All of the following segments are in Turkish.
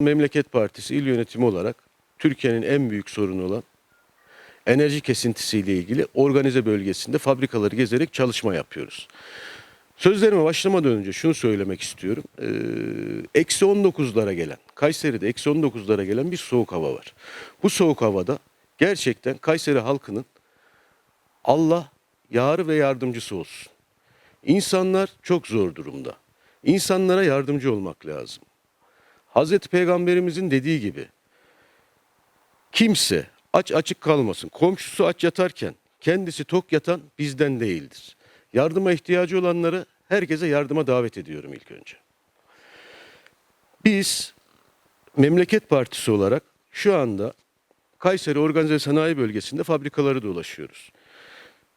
Memleket Partisi il yönetimi olarak Türkiye'nin en büyük sorunu olan enerji kesintisiyle ilgili organize bölgesinde fabrikaları gezerek çalışma yapıyoruz. Sözlerime başlamadan önce şunu söylemek istiyorum. Ee, Eksi 19'lara gelen, Kayseri'de eksi 19'lara gelen bir soğuk hava var. Bu soğuk havada gerçekten Kayseri halkının Allah yarı ve yardımcısı olsun. İnsanlar çok zor durumda. İnsanlara yardımcı olmak lazım. Hazreti Peygamberimizin dediği gibi kimse aç açık kalmasın. Komşusu aç yatarken kendisi tok yatan bizden değildir. Yardıma ihtiyacı olanları herkese yardıma davet ediyorum ilk önce. Biz Memleket Partisi olarak şu anda Kayseri Organize Sanayi Bölgesi'nde fabrikaları dolaşıyoruz.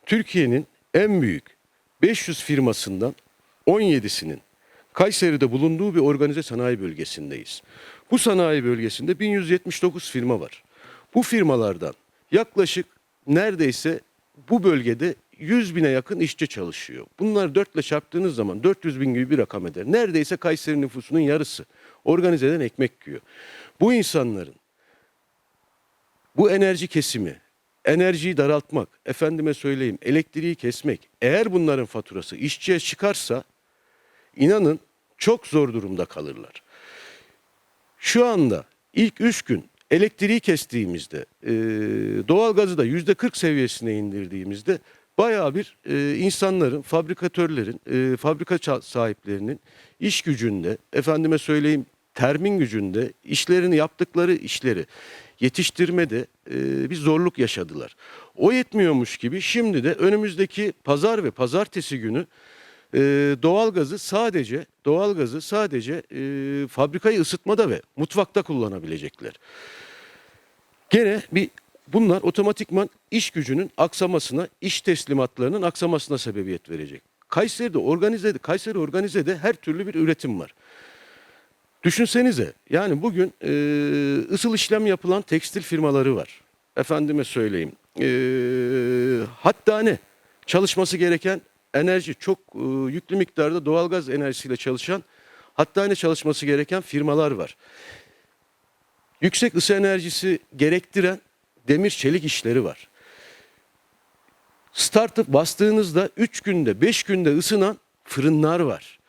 Türkiye'nin en büyük 500 firmasından 17'sinin Kayseri'de bulunduğu bir organize sanayi bölgesindeyiz. Bu sanayi bölgesinde 1179 firma var. Bu firmalardan yaklaşık neredeyse bu bölgede 100 bine yakın işçi çalışıyor. Bunlar 4 ile çarptığınız zaman 400 bin gibi bir rakam eder. Neredeyse Kayseri nüfusunun yarısı organizeden ekmek yiyor. Bu insanların bu enerji kesimi, enerjiyi daraltmak, efendime söyleyeyim elektriği kesmek, eğer bunların faturası işçiye çıkarsa inanın çok zor durumda kalırlar. Şu anda ilk üç gün elektriği kestiğimizde, e, doğalgazı da yüzde 40 seviyesine indirdiğimizde bayağı bir e, insanların, fabrikatörlerin, e, fabrika sahiplerinin iş gücünde, efendime söyleyeyim termin gücünde işlerini yaptıkları işleri yetiştirmede e, bir zorluk yaşadılar. O yetmiyormuş gibi şimdi de önümüzdeki pazar ve pazartesi günü e, doğalgazı sadece doğalgazı sadece e, fabrikayı ısıtmada ve mutfakta kullanabilecekler. Gene bir bunlar otomatikman iş gücünün aksamasına, iş teslimatlarının aksamasına sebebiyet verecek. Kayseri'de organizede, Kayseri organizede her türlü bir üretim var. Düşünsenize yani bugün e, ısıl işlem yapılan tekstil firmaları var. Efendime söyleyeyim. E, hattane çalışması gereken enerji çok e, yüklü miktarda doğalgaz enerjisiyle çalışan hattane çalışması gereken firmalar var. Yüksek ısı enerjisi gerektiren demir çelik işleri var. Startup bastığınızda 3 günde 5 günde ısınan fırınlar var.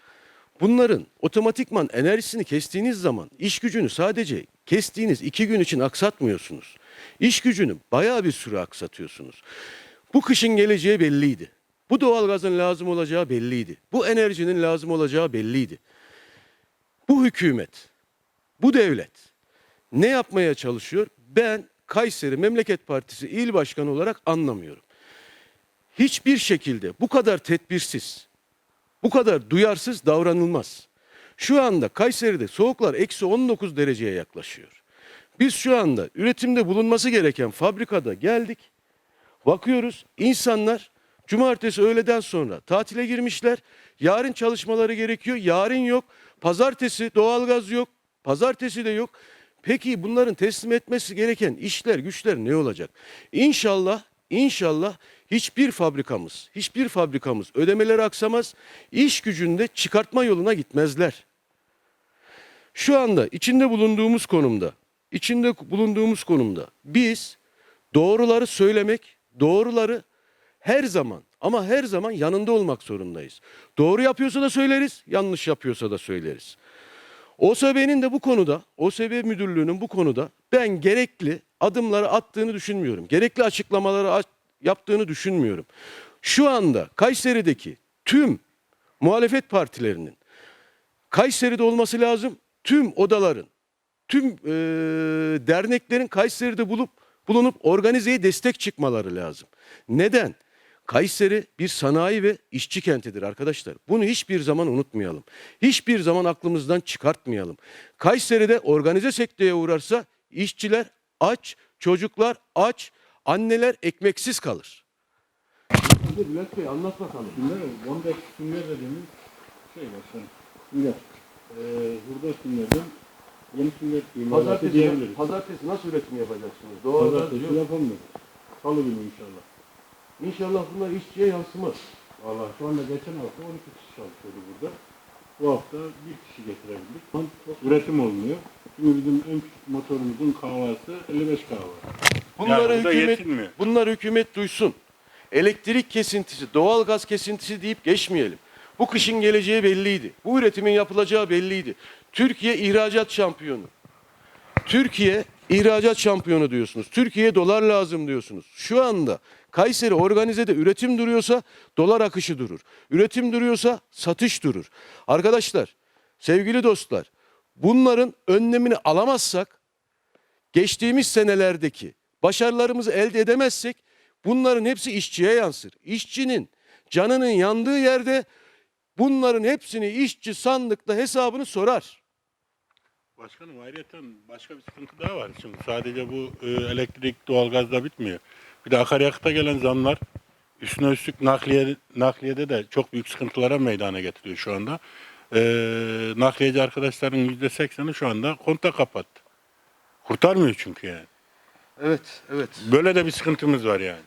Bunların otomatikman enerjisini kestiğiniz zaman iş gücünü sadece kestiğiniz 2 gün için aksatmıyorsunuz. İş gücünü bayağı bir süre aksatıyorsunuz. Bu kışın geleceği belliydi. Bu doğalgazın lazım olacağı belliydi. Bu enerjinin lazım olacağı belliydi. Bu hükümet, bu devlet ne yapmaya çalışıyor? Ben Kayseri Memleket Partisi il başkanı olarak anlamıyorum. Hiçbir şekilde bu kadar tedbirsiz, bu kadar duyarsız davranılmaz. Şu anda Kayseri'de soğuklar eksi 19 dereceye yaklaşıyor. Biz şu anda üretimde bulunması gereken fabrikada geldik. Bakıyoruz insanlar cumartesi öğleden sonra tatile girmişler. Yarın çalışmaları gerekiyor. Yarın yok. Pazartesi doğalgaz yok. Pazartesi de yok. Peki bunların teslim etmesi gereken işler, güçler ne olacak? İnşallah, inşallah hiçbir fabrikamız, hiçbir fabrikamız ödemeleri aksamaz, iş gücünde çıkartma yoluna gitmezler. Şu anda içinde bulunduğumuz konumda, içinde bulunduğumuz konumda biz doğruları söylemek, doğruları her zaman ama her zaman yanında olmak zorundayız. Doğru yapıyorsa da söyleriz, yanlış yapıyorsa da söyleriz. OSB'nin de bu konuda, OSB müdürlüğünün bu konuda ben gerekli adımları attığını düşünmüyorum. Gerekli açıklamaları yaptığını düşünmüyorum. Şu anda Kayseri'deki tüm muhalefet partilerinin Kayseri'de olması lazım. Tüm odaların, tüm eee, derneklerin Kayseri'de bulup bulunup organizeye destek çıkmaları lazım. Neden? Kayseri bir sanayi ve işçi kentidir arkadaşlar. Bunu hiçbir zaman unutmayalım. Hiçbir zaman aklımızdan çıkartmayalım. Kayseri'de organize sekteye uğrarsa işçiler aç, çocuklar aç, anneler ekmeksiz kalır. Bülent Bey anlat bakalım. Sünger, Bondex sünger dediğimiz şey var sen. Sünger. Ee, hurda süngerden yeni imalatı Pazartesi, diyebiliriz. pazartesi nasıl üretim yapacaksınız? Doğalgaz Pazartesi yapamıyoruz. Salı günü inşallah. İnşallah bunlar işçiye yansımaz. Valla şu anda geçen hafta 12 kişi çalışıyordu burada. Bu hafta bir kişi getirebildik. Üretim olmuyor. Şimdi bizim en küçük motorumuzun kahvası 55 kahve. Bunları Yani bu da hükümet yetinmiyor. bunlar hükümet duysun. Elektrik kesintisi, doğal gaz kesintisi deyip geçmeyelim. Bu kışın geleceği belliydi. Bu üretimin yapılacağı belliydi. Türkiye ihracat şampiyonu. Türkiye ihracat şampiyonu diyorsunuz. Türkiye'ye dolar lazım diyorsunuz. Şu anda Kayseri organizede üretim duruyorsa dolar akışı durur. Üretim duruyorsa satış durur. Arkadaşlar, sevgili dostlar, bunların önlemini alamazsak geçtiğimiz senelerdeki başarılarımızı elde edemezsek bunların hepsi işçiye yansır. İşçinin canının yandığı yerde bunların hepsini işçi sandıkta hesabını sorar. Başkanım ayrıca başka bir sıkıntı daha var. Şimdi sadece bu e, elektrik, doğalgazda bitmiyor. Bir de akaryakıta gelen zamlar üstüne üstlük nakliye, nakliyede de çok büyük sıkıntılara meydana getiriyor şu anda. E, nakliyeci arkadaşların %80'i şu anda konta kapattı. Kurtarmıyor çünkü yani. Evet, evet. Böyle de bir sıkıntımız var yani.